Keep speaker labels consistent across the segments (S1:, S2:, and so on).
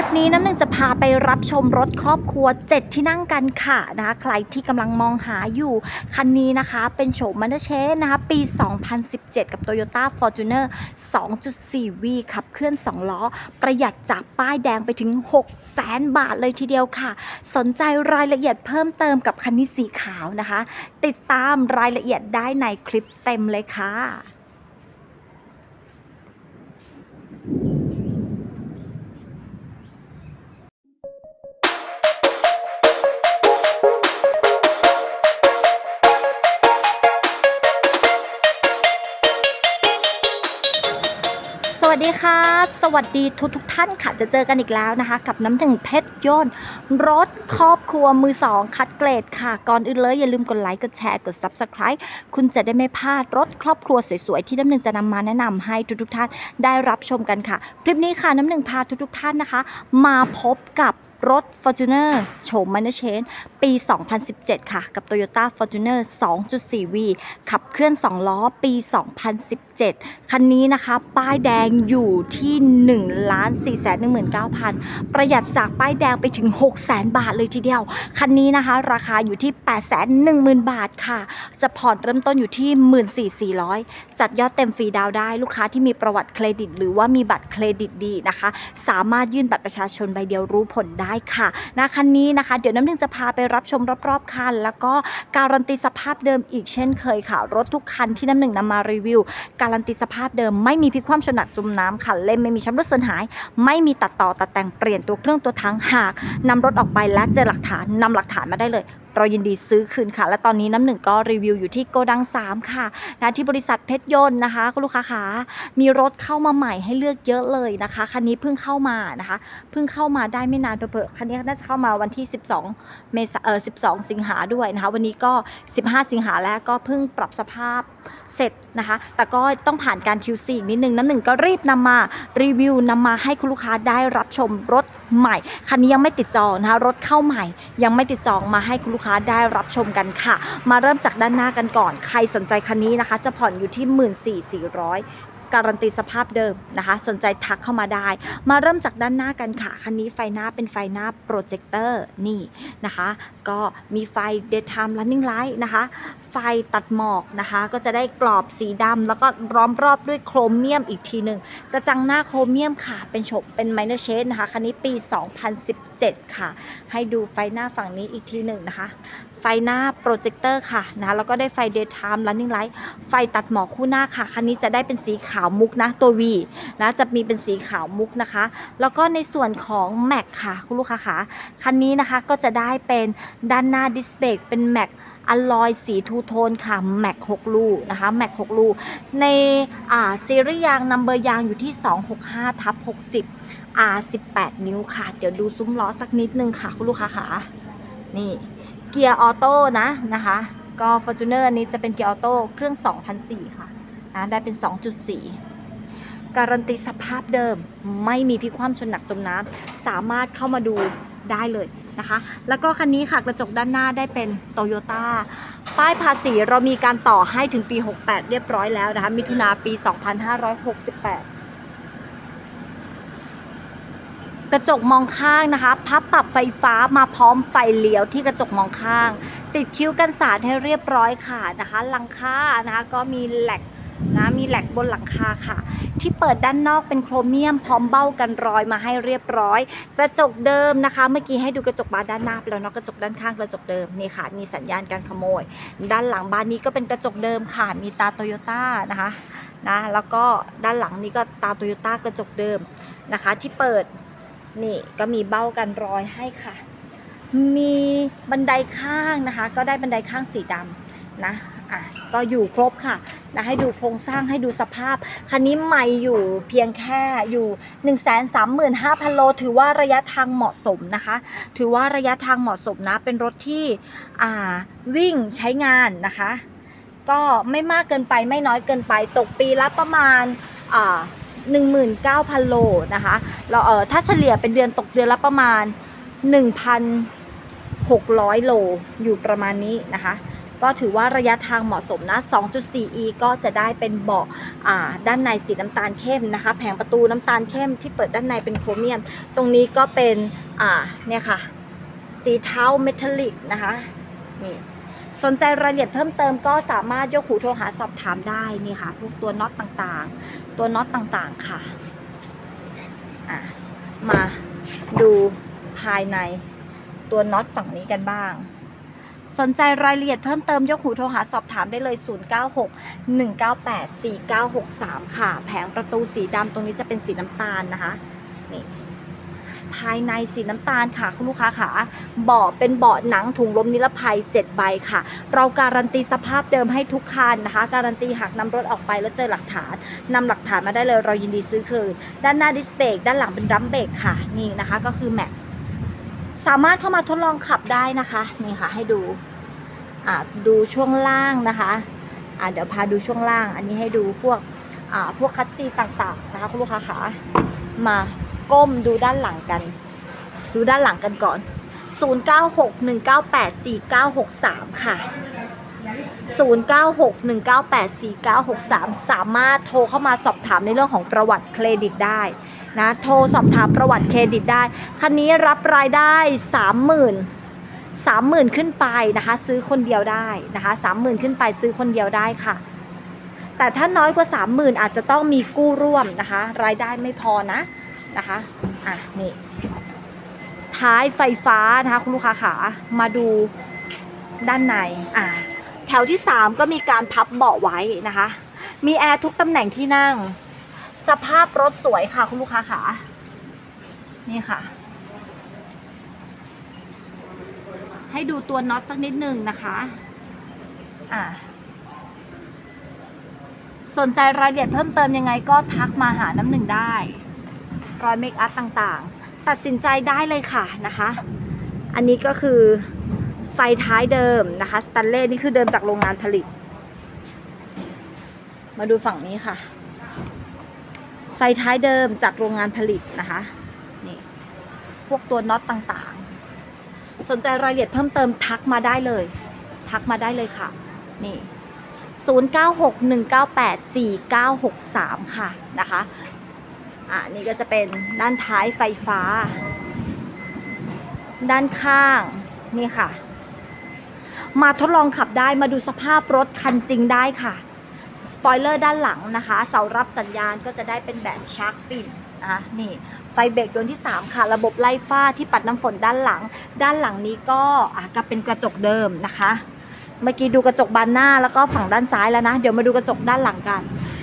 S1: ลิปนี้น้ำหนึ่งจะพาไปรับชมรถครอบครัว 7 ที่นั่งกันค่ะนะคะใครที่กำลังมองหาอยู่ คันนี้นะคะเป็นโฉมมันเดเชสนะคะปี 2017 กับ Toyota Fortuner 2.4V ขับเคลื่อน 2 ล้อ ประหยัดจากป้ายแดงไปถึง6แสนบาทเลยทีเดียวค่ะ สนใจรายละเอียดเพิ่มเติมกับคันนี้สีขาวนะคะ ติดตามรายละเอียดได้ในคลิปเต็มเลยค่ะ สวัสดีค่ะ สวัสดีทุกทุกท่านค่ะ จะเจอกันอีกแล้วนะคะ กับน้ำถึงเพชรยนต์รถครอบครัวมือสองคัดเกรดค่ะ ก่อนอื่นเลยอย่าลืมกดไลค์ กดแชร์ กด Subscribe คุณจะได้ไม่พลาดรถครอบครัวสวยๆ ที่น้ำหนึ่งจะนำมาแนะนำให้ทุกทุกท่านได้รับชมกันค่ะ คลิปนี้ค่ะน้ำหนึ่งพาทุกทุกท่านนะคะ มาพบกับ รถ Fortuner โฉมมันเชนปี 2017 ค่ะ กับ Toyota Fortuner 2.4V ขับเคลื่อน 2 ล้อปี 2017 คันนี้นะคะ ป้ายแดงอยู่ที่1ล้าน4 1 9 0 0 0 ประหยัดจากป้ายแดงไปถึง 6 0 0 0 0 0 บาทเลยทีเดียว คันนี้นะคะ ราคาอยู่ที่ 8 1 0 0 0 0 บาทค่ะ จะผ่อนเริ่มต้นอยู่ที่ 14,400 จัดยอดเต็มฟรีดาวได้ ลูกค้าที่มีประวัติเครดิต หรือว่ามีบัตรเครดิตดีนะคะ สามารถยื่นบัตรประชาชนใบเดียวรู้ผลได้ได้ค่ะนะคันนี้นะคะ เดี๋ยวน้ำหนึ่งจะพาไปรับชมรอบๆคัน แล้วก็การันตีสภาพเดิมอีกเช่นเคยค่ะ รถทุกคันที่น้ำหนึ่งนำมารีวิว การันตีสภาพเดิมไม่มีพิคว่ำชนหนักจมน้ำค่ะเล่มไม่มีช้ำรุดเสียหาย ไม่มีตัดต่อตัดแต่งเปลี่ยนตัวเครื่องตัวทั้งหากนำรถออกไปและเจอหลักฐานนำหลักฐานมาได้เลย เรายินดีซื้อคืนค่ะ และตอนนี้น้ำหนึ่งก็รีวิวอยู่ที่โกดัง 3 ค่ะนะที่บริษัทเพชรยนต์นะคะคุณลูกค้าคะมีรถเข้ามาใหม่ให้เลือกเยอะเลยนะคะ คันนี้เพิ่งเข้ามานะคะ เพิ่งเข้ามาได้ไม่นานเผลอๆคันนี้น่าจะเข้ามาวันที่ 12 เมษาเออ12 สิงหาด้วยนะคะ วันนี้ก็ 15 สิงหาแล้วก็เพิ่งปรับสภาพ เสร็จนะคะ แต่ก็ต้องผ่านการ QC อีกนิดนึงน้ำหนึ่งก็รีบนำมารีวิวนำมาให้คุณลูกค้าได้รับชมรถใหม่ คันนี้ยังไม่ติดจองนะคะรถเข้าใหม่ ยังไม่ติดจองมาให้คุณลูกค้าได้รับชมกันค่ะ มาเริ่มจากด้านหน้ากันก่อน ใครสนใจคันนี้นะคะ จะผ่อนอยู่ที่ 14,400 การันตีสภาพเดิมนะคะ สนใจทักเข้ามาได้ มาเริ่มจากด้านหน้ากันค่ะ คันนี้ไฟหน้าเป็นไฟหน้าโปรเจคเตอร์นี่นะคะ ก็มีไฟ daytime running light นะคะ ไฟตัดหมอกนะคะ ก็จะได้กรอบสีดำแล้วก็ล้อมรอบด้วยโครเมียมอีกทีหนึ่งกระจังหน้าโครเมียมค่ะ เป็นโฉมเป็นไมเนอร์เชนนะคะ คันนี้ปี 2017 ค่ะ ให้ดูไฟหน้าฝั่งนี้อีกทีหนึ่งนะคะ หน้าโปรเจคเตอร์ค่ะนะแล้วก็ได้ไฟ daytime running light ไฟตัดหมอกคู่หน้าค่ะ คันนี้จะได้เป็นสีขาวมุกนะตัว V นะจะมีเป็นสีขาวมุกนะคะ แล้วก็ในส่วนของแม็กค่ะคุณลูกค้าคะคันนี้นะคะก็จะได้เป็นด้านหน้าดิสเบรกเป็นแม็กอลลอยสีทูโทนค่ะ แม็ก6ลูกนะคะแม็ก6ลูกในอ่าซีรีส์ยางนัมเบอร์ยางอยู่ที่ 265ทับ60 R 18 นิ้วค่ะ เดี๋ยวดูซุ้มล้อสักนิดนึงค่ะ คุณลูกค้าคะ นี่เกียร์ออโต้นะนะคะก็ Fortuner อันนี้จะเป็นเกียร์ออโต้เครื่อง 2004 ค่ะนะได้เป็น 2.4 การันตีสภาพเดิมไม่มีพิคว่ำชนหนักจมน้ำสามารถเข้ามาดูได้เลยนะคะ แล้วก็คันนี้ค่ะกระจกด้านหน้าได้เป็นโตโยต้าป้ายภาษีเรามีการต่อให้ถึงปี 68 เรียบร้อยแล้วนะคะมิถุนาปี 2568 กระจกมองข้างนะคะ พับปรับไฟฟ้ามาพร้อมไฟเลี้ยวที่กระจกมองข้าง ติดคิ้วกันสาดให้เรียบร้อยค่ะนะคะหลังคานะคะก็มีแหลกนะมีแหลกบนหลังคาค่ะ ที่เปิดด้านนอกเป็นโครเมียมพร้อมเบ้ากันรอยมาให้เรียบร้อย กระจกเดิมนะคะ เมื่อกี้ให้ดูกระจกบานด้านหน้าไปแล้วเนาะกระจกด้านข้างกระจกเดิมนี่ค่ะ มีสัญญาณการขโมย ด้านหลังบานนี้ก็เป็นกระจกเดิมค่ะ มีตาโตโยต้านะคะนะแล้วก็ด้านหลังนี้ก็ตาโตโยต้ากระจกเดิมนะคะ ที่เปิด นี่ก็มีเบ้ากันรอยให้ค่ะ มีบันไดข้างนะคะ ก็ได้บันไดข้างสีดำนะอะก็อยู่ครบค่ะนะให้ดูโครงสร้างให้ดูสภาพ คันนี้ไม่อยู่เพียงแค่อยู่ 1 3 5 0 0 0 โล ถือว่าระยะทางเหมาะสมนะคะ ถือว่าระยะทางเหมาะสมนะ เป็นรถที่อ่าวิ่งใช้งานนะคะ ก็ไม่มากเกินไปไม่น้อยเกินไปตกปีละประมาณอ่า 19,000 โลนะคะเราเออถ้าเฉลี่ยเป็นเดือนตกเดือนละประมาณ 1,600 โลอยู่ประมาณนี้นะคะ ก็ถือว่าระยะทางเหมาะสมนะ 2.4e ก็จะได้เป็นเบาะอ่าด้านในสีน้ำตาลเข้มนะคะ แผงประตูน้ำตาลเข้มที่เปิดด้านในเป็นโครเมียม ตรงนี้ก็เป็นเนี่ยค่ะ สีเทาเมทัลลิกนะคะนี่ สนใจรายละเอียดเพิ่มเติมก็สามารถยกหูโทรหาสอบถามได้นี่ค่ะพวกตัวน็อตต่างๆ ตัวน็อตต่างๆค่ะอะมาดูภายในตัวน็อตฝั่งนี้กันบ้าง สนใจรายละเอียดเพิ่มเติมยกหูโทรหาสอบถามได้เลย 096 198 4963 ค่ะ แผงประตูสีดำตรงนี้จะเป็นสีน้ำตาลนะคะนี่ ภายในสีน้ำตาลค่ะ คุณลูกค้าค่ะเบาะเป็นเบาะหนังถุงลมนิรภัย 7 ใบค่ะ เราการันตีสภาพเดิมให้ทุกคันนะคะ การันตีหากนำรถออกไปแล้วเจอหลักฐานนำหลักฐานมาได้เลยเรายินดีซื้อคืน ด้านหน้าดิสเบรกด้านหลังเป็นดัมเบรกค่ะ นี่นะคะก็คือแม็กสามารถเข้ามาทดลองขับได้นะคะนี่ค่ะให้ดูดูช่วงล่างนะคะเดี๋ยวพาดูช่วงล่าง อันนี้ให้ดูพวกพวกคัสซีต่างๆนะคะคุณลูกค้าขามา ก้มดูด้านหลังกัน ดูด้านหลังกันก่อน 0961984963 ค่ะ 0961984963 สามารถโทรเข้ามาสอบถามในเรื่องของประวัติเครดิตได้นะโทรสอบถามประวัติเครดิตได้ คันนี้รับรายได้ 30,000 30,000 ขึ้นไปนะคะ ซื้อคนเดียวได้นะคะ 30,000 ขึ้นไปซื้อคนเดียวได้ค่ะ แต่ถ้าน้อยกว่า 30,000 อาจจะต้องมีกู้ร่วมนะคะ รายได้ไม่พอนะ นะคะอะนี่ท้ายไฟฟ้านะคะคุณลูกค้าขามาดูด้านในอ่าแถวที่ 3 ก็มีการพับเบาะไว้นะคะ มีแอร์ทุกตำแหน่งที่นั่ง สภาพรถสวยค่ะคุณลูกค้าขานี่ค่ะ ให้ดูตัวน็อตสักนิดหนึ่งนะคะอ่าสนใจรายละเอียดเพิ่มเติมยังไงก็ทักมาหาน้ำหนึ่งได้ รอยเมคอัพต่างๆ ตัดสินใจได้เลยค่ะนะคะ อันนี้ก็คือไฟท้ายเดิมนะคะสแตนเล่นี่คือเดิมจากโรงงานผลิต มาดูฝั่งนี้ค่ะ ไฟท้ายเดิมจากโรงงานผลิตนะคะนี่พวกตัวน็อตต่างๆ สนใจรายละเอียดเพิ่มเติมทักมาได้เลย ทักมาได้เลยค่ะ นี่ 0961984963 ค่ะนะคะ อ่านี่ก็จะเป็นด้านท้ายไฟฟ้า ด้านข้างนี่ค่ะ มาทดลองขับได้มาดูสภาพรถคันจริงได้ค่ะ สปอยเลอร์ด้านหลังนะคะ เสารับสัญญาณก็จะได้เป็นแบบชาร์กฟินนะคะนี่ไฟเบรกดวงที่ 3 ค่ะ ระบบไล่ฟ้าที่ปัดน้ำฝนด้านหลัง ด้านหลังนี้ก็อะก็เป็นกระจกเดิมนะคะ เมื่อกี้ดูกระจกบานหน้าแล้วก็ฝั่งด้านซ้ายแล้วนะ เดี๋ยวมาดูกระจกด้านหลังกัน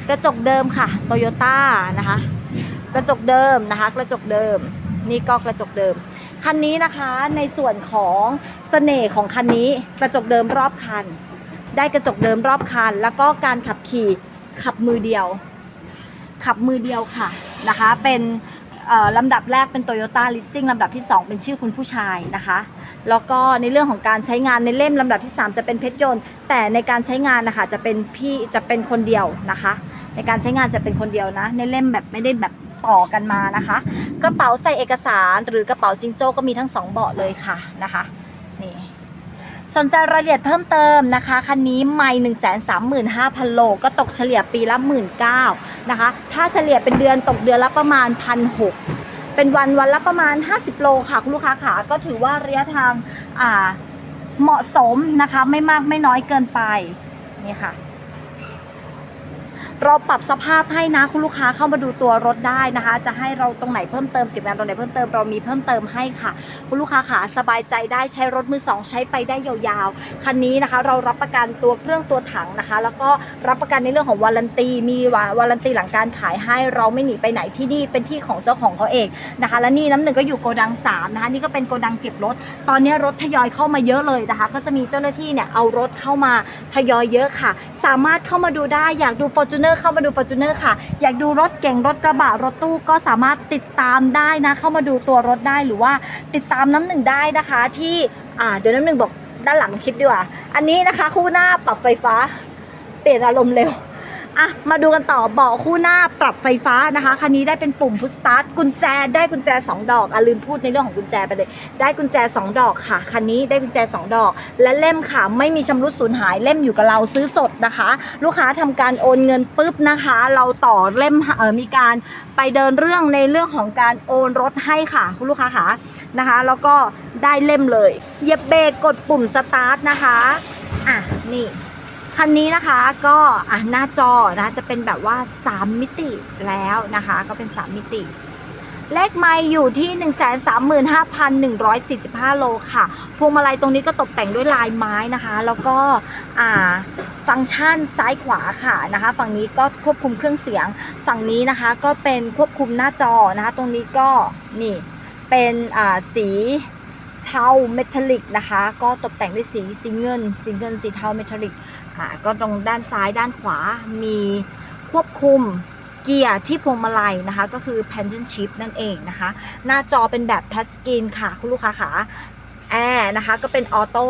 S1: กระจกเดิมค่ะโตโยต้านะคะ กระจกเดิมนะคะ กระจกเดิม นี่ก็กระจกเดิม คันนี้นะคะในส่วนของเสน่ห์ของคันนี้กระจกเดิมรอบคัน ได้กระจกเดิมรอบคัน แล้วก็การขับขี่ขับมือเดียว ขับมือเดียวค่ะนะคะ เป็นลำดับแรกเป็น Toyota Leasing ลำดับที่ 2 เป็นชื่อคุณผู้ชายนะคะ แล้วก็ในเรื่องของการใช้งานในเล่มลำดับที่ 3 จะเป็นเพชรยนต์ แต่ในการใช้งานนะคะจะเป็นพี่จะเป็นคนเดียวนะคะ ในการใช้งานจะเป็นคนเดียวนะ ในเล่มแบบไม่ได้แบบ ต่อกันมานะคะ กระเป๋าใส่เอกสารหรือกระเป๋าจิงโจ้ก็มีทั้งสองเบาะเลยค่ะนะคะนี่สนใจรายละเอียดเพิ่มเติมนะคะ คันนี้ไม่หนึ่งแสนสามหมื่นห้าพันโลก็ตกเฉลี่ยปีละหมื่นเก้านะคะ ถ้าเฉลี่ยเป็นเดือนตกเดือนละประมาณพันหกเป็นวันวันละประมาณ 50 โลค่ะคุณลูกค้าขาก็ถือว่าระยะทางอ่าเหมาะสมนะคะ ไม่มากไม่น้อยเกินไปนี่ค่ะ เราปรับสภาพให้นะคุณลูกค้าเข้ามาดูตัวรถได้นะคะ จะให้เราตรงไหนเพิ่มเติมเก็บงานตรงไหนเพิ่มเติมเรามีเพิ่มเติมให้ค่ะ คุณลูกค้าขาสบายใจได้ใช้รถมือสองใช้ไปได้ยาวๆคันนี้นะคะ เรารับประกันตัวเครื่องตัวถังนะคะ แล้วก็รับประกันในเรื่องของวารันตีมีวารันตีหลังการขายให้เราไม่หนีไปไหนที่นี่เป็นที่ของเจ้าของเขาเองนะคะ และนี่น้ำหนึ่งก็อยู่โกดังสามนะคะนี่ก็เป็นโกดังเก็บรถ ตอนนี้รถทยอยเข้ามาเยอะเลยนะคะ ก็จะมีเจ้าหน้าที่เนี่ยเอารถเข้ามาทยอยเยอะค่ะ สามารถเข้ามาดูได้อยากดู f o r t u n e r เข้ามาดู f o r t u n e r ค่ะ อยากดูรถเก่งรถกระบะรถตู้ก็สามารถติดตามได้นะ เข้ามาดูตัวรถได้หรือว่าติดตามน้ำหนึ่งได้นะคะที่อ่าเดี๋ยวน้ำหนึ่งบอกด้านหลังคลิปดีกว่า อันนี้นะคะคู่หน้าปรับไฟฟ้า เปลี่ยนอารมณ์เร็ว อะมาดูกันต่อเบาะคู่หน้าปรับไฟฟ้านะคะ คันนี้ได้เป็นปุ่มพุชสตาร์ทกุญแจได้กุญแจ 2 ดอกอะลืมพูดในเรื่องของกุญแจไปเลย ได้กุญแจ 2 ดอกค่ะ คันนี้ได้กุญแจ 2 ดอก และเล่มค่ะ ไม่มีชำรุดสูญหายเล่มอยู่กับเราซื้อสดนะคะ ลูกค้าทำการโอนเงินปุ๊บนะคะ เราต่อเล่มเออมีการไปเดินเรื่องในเรื่องของการโอนรถให้ค่ะคุณลูกค้าค่ะนะคะ แล้วก็ได้เล่มเลยเหยียบเบรกกดปุ่มสตาร์ทนะคะอะนี่ คันนี้นะคะก็อะหน้าจอนะจะเป็นแบบว่า 3 มิติแล้วนะคะ ก็เป็น 3 มิติ เลขไมล์อยู่ที่ 135,145 โลค่ะ พวงมาลัยตรงนี้ก็ตกแต่งด้วยลายไม้นะคะ แล้วก็อ่าฟังก์ชันซ้ายขวาค่ะนะคะ ฝั่งนี้ก็ควบคุมเครื่องเสียง ฝั่งนี้นะคะก็เป็นควบคุมหน้าจอนะคะ ตรงนี้ก็นี่เป็นอ่าสีเทาเมทัลลิกนะคะ ก็ตกแต่งด้วยสีสีเงินสีเงินสีเทาเมทัลลิก อ่าก็ตรงด้านซ้ายด้านขวามีควบคุมเกียร์ที่พวงมาลัยนะคะ ก็คือ pendant shift นั่นเองนะคะ หน้าจอเป็นแบบทัชสกรีนค่ะ คุณลูกค้าขาแอร์นะคะก็เป็นออโต้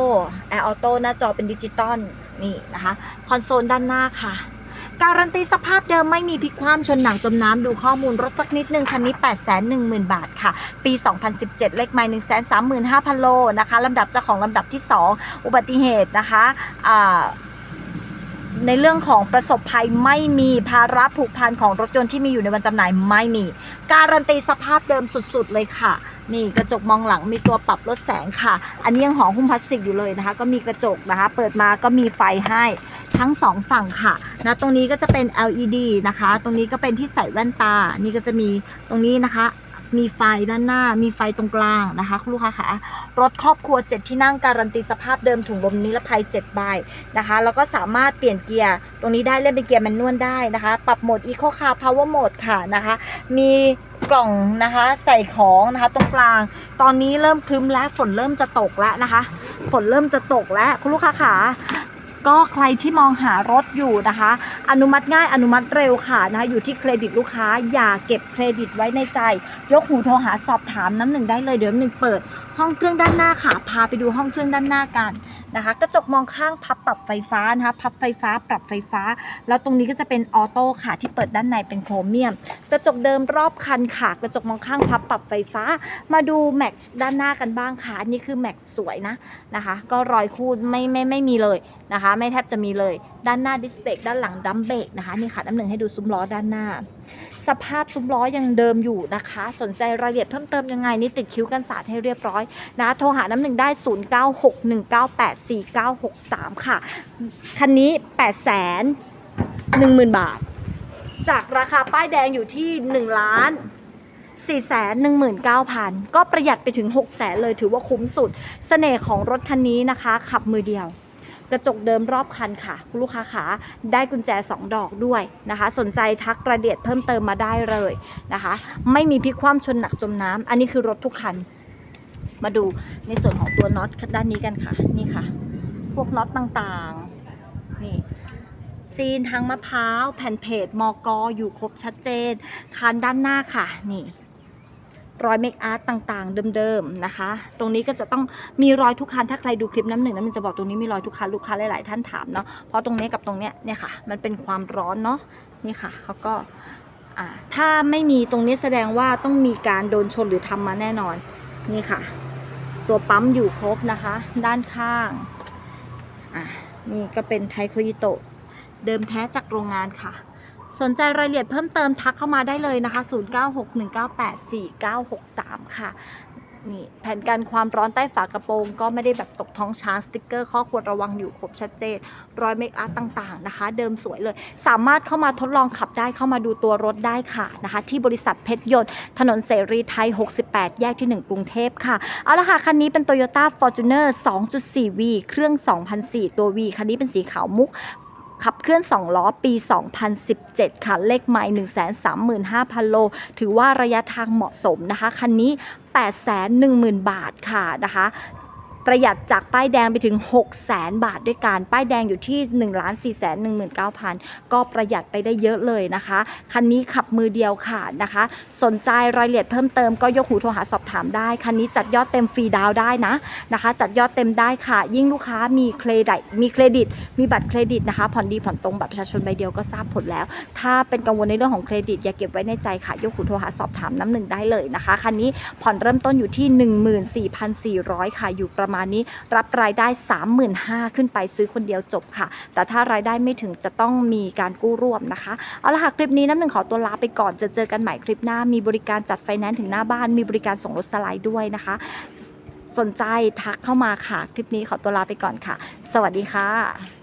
S1: แอร์ออโต้หน้าจอเป็นดิจิตอลนี่นะคะ คอนโซลด้านหน้าค่ะการันตีสภาพเดิมไม่มีพลิกคว่ำชนหนังจมน้ำดูข้อมูลรถสักนิดนึงคันนี้ 8 1 0 0 0 0 บาทค่ะ ปี 2017 เลขไมล์1 3 5 0 0 0 โลนะคะลำดับเจ้าของลำดับที่ 2 อุบัติเหตุนะคะ ในเรื่องของประสบภัยไม่มีภาระผูกพันของรถยนต์ที่มีอยู่ในวันจำหน่ายไม่มี การันตีสภาพเดิมสุดๆเลยค่ะ นี่กระจกมองหลังมีตัวปรับลดแสงค่ะ อันนี้ยังห่อหุ้มพลาสติกอยู่เลยนะคะ ก็มีกระจกนะคะ เปิดมาก็มีไฟให้ทั้งสองฝั่งค่ะนะตรงนี้ก็จะเป็น LED นะคะ ตรงนี้ก็เป็นที่ใส่แว่นตา นี่ก็จะมีตรงนี้นะคะ มีไฟด้านหน้า มีไฟตรงกลางนะคะคุณลูกค้าคะรถครอบครัว 7 ที่นั่งการันตีสภาพเดิมถุงลมนิรภัย7ใบนะคะ แล้วก็สามารถเปลี่ยนเกียร์ตรงนี้ได้เล่นเป็นเกียร์แมนนวลได้นะคะ ปรับโหมด Eco Car Power Mode ค่ะนะคะ มีกล่องนะคะใส่ของนะคะตรงกลาง ตอนนี้เริ่มครึ้มแล้วฝนเริ่มจะตกแล้วนะคะ ฝนเริ่มจะตกแล้วคุณลูกค้าขา ก็ใครที่มองหารถอยู่นะคะ อนุมัติง่ายอนุมัติเร็วค่ะนะคะอยู่ที่เครดิตลูกค้า อย่าเก็บเครดิตไว้ในใจ ยกหูโทรหาสอบถามน้ำหนึ่งได้เลยเดี๋ยวหนึ่งเปิด ห้องเครื่องด้านหน้าค่ะพาไปดูห้องเครื่องด้านหน้ากันนะคะกระจกมองข้างพับปรับไฟฟ้านะคะพับไฟฟ้าปรับไฟฟ้า แล้วตรงนี้ก็จะเป็นออโต้ค่ะที่เปิดด้านในเป็นโครเมียม กระจกเดิมรอบคันค่ะ กระจกมองข้างพับปรับไฟฟ้า มาดูแม็กด้านหน้ากันบ้างค่ะอันนี้คือแม็กสวยนะนะคะ ก็รอยคูดไม่ไม่ไม่มีเลยนะคะ ไม่แทบจะมีเลย ด้านหน้าดิสเบรกด้านหลังดัมเบรกนะคะนี่ค่ะน้ำหนึ่งให้ดูซุ้มล้อด้านหน้า สภาพซุ้มล้อยังเดิมอยู่นะคะ สนใจรายละเอียดเพิ่มเติมยังไงนี่ติดคิ้วกันสาดให้เรียบร้อยนะโทรหาน้ำหนึ่งได้ 0961984963 ค่ะ คันนี้ 8 1 0 0 0 0 บาท จากราคาป้ายแดงอยู่ที่ 1 ล้าน4 1 9 0 0 0 ก็ประหยัดไปถึง 6 0 0 0 0เลยถือว่าคุ้มสุดเสน่ห์ของรถคันนี้นะคะ ขับมือเดียว กระจกเดิมรอบคันค่ะ คุณลูกค้าขาได้กุญแจ 2 ดอกด้วยนะคะ สนใจทักกระเอียดเพิ่มเติมมาได้เลยนะคะ ไม่มีพลิกคว่ำชนหนักจมน้ำอันนี้คือรถทุกคัน มาดูในส่วนของตัวน็อตด้านนี้กันค่ะ นี่ค่ะ พวกน็อตต่างๆ นี่ซีนทางมะพร้าว แผ่นเพจมอกออยู่ครบชัดเจน คันด้านหน้าค่ะ นี่ รอยเมคอาร์ตต่างๆ เดิมๆนะคะ ตรงนี้ก็จะต้องมีรอยทุกคันถ้าใครดูคลิปน้ำหนึ่งน้ำหนึ่งจะบอกตรงนี้มีรอยทุกคันลูกค้าหลายๆท่านถามเนาะเพราะตรงนี้กับตรงเนี้ยเนี่ยค่ะ มันเป็นความร้อนเนาะนี่ค่ะเขาก็ถ้าไม่มีตรงนี้แสดงว่าต้องมีการโดนชนหรือทำมาแน่นอนนี่ค่ะ ตัวปั๊มอยู่ครบนะคะ ด้านข้างอะนี่ก็เป็นไทโคยิโตะเดิมแท้จากโรงงานค่ะ สนใจรายละเอียดเพิ่มเติมทักเข้ามาได้เลยนะคะ 0961984963 ค่ะ นี่แผ่นกันความร้อนใต้ฝากระโปรง ก็ไม่ได้แบบตกท้องช้างสติกเกอร์ ข้อควรระวังอยู่ครบชัดเจน รอยเมคอัพต่างๆนะคะ เดิมสวยเลย สามารถเข้ามาทดลองขับได้เข้ามาดูตัวรถได้ค่ะนะคะ ที่บริษัทเพชรยนต์ ถนนเสรีไทย 68 แยกที่ 1 กรุงเทพค่ะ เอาละค่ะ คันนี้เป็น Toyota Fortuner 2.4V เครื่อง 2004 ตัว V คันนี้เป็นสีขาวมุก ขับเคลื่อน 2 ล้อปี 2017 ค่ะ เลขไมล์135,000 โล ถือว่าระยะทางเหมาะสมนะคะ คันนี้ 810,000 บาทค่ะนะคะ ประหยัดจากป้ายแดงไปถึง 6 0 0 0 0 0บาทด้วยกัน ป้ายแดงอยู่ที่1 4 1 9 0 0 0ก็ประหยัดไปได้เยอะเลยนะคะ คันนี้ขับมือเดียวค่ะนะคะ สนใจรายละเอียดเพิ่มเติมก็ยกหูโทรหาสอบถามได้ คันนี้จัดยอดเต็มฟรีดาวน์ได้นะนะคะ จัดยอดเต็มได้ค่ะ ยิ่งลูกค้ามีเครดิตมีเครดิต มีบัตรเครดิตนะคะ ผ่อนดีผ่อนตรงบัตรประชาชนใบเดียวก็ทราบผลแล้ว ถ้าเป็นกังวลในเรื่องของเครดิตอย่าเก็บไว้ในใจค่ะยกหูโทรหาสอบถามน้ำหนึ่งได้เลยนะคะคันนี้ผ่อนเริ่มต้นอยู่ที่ 14,400 ค่ะอยู่ประมาณนี้ รับรายได้ 35,000 ขึ้นไปซื้อคนเดียวจบค่ะ แต่ถ้ารายได้ไม่ถึงจะต้องมีการกู้ร่วมนะคะ เอาละค่ะ คลิปนี้น้ำหนึ่งขอตัวลาไปก่อนจะเจอกันใหม่คลิปหน้า มีบริการจัดไฟแนนซ์ถึงหน้าบ้าน มีบริการส่งรถสไลด์ด้วยนะคะ สนใจทักเข้ามาค่ะ คลิปนี้ขอตัวลาไปก่อนค่ะ สวัสดีค่ะ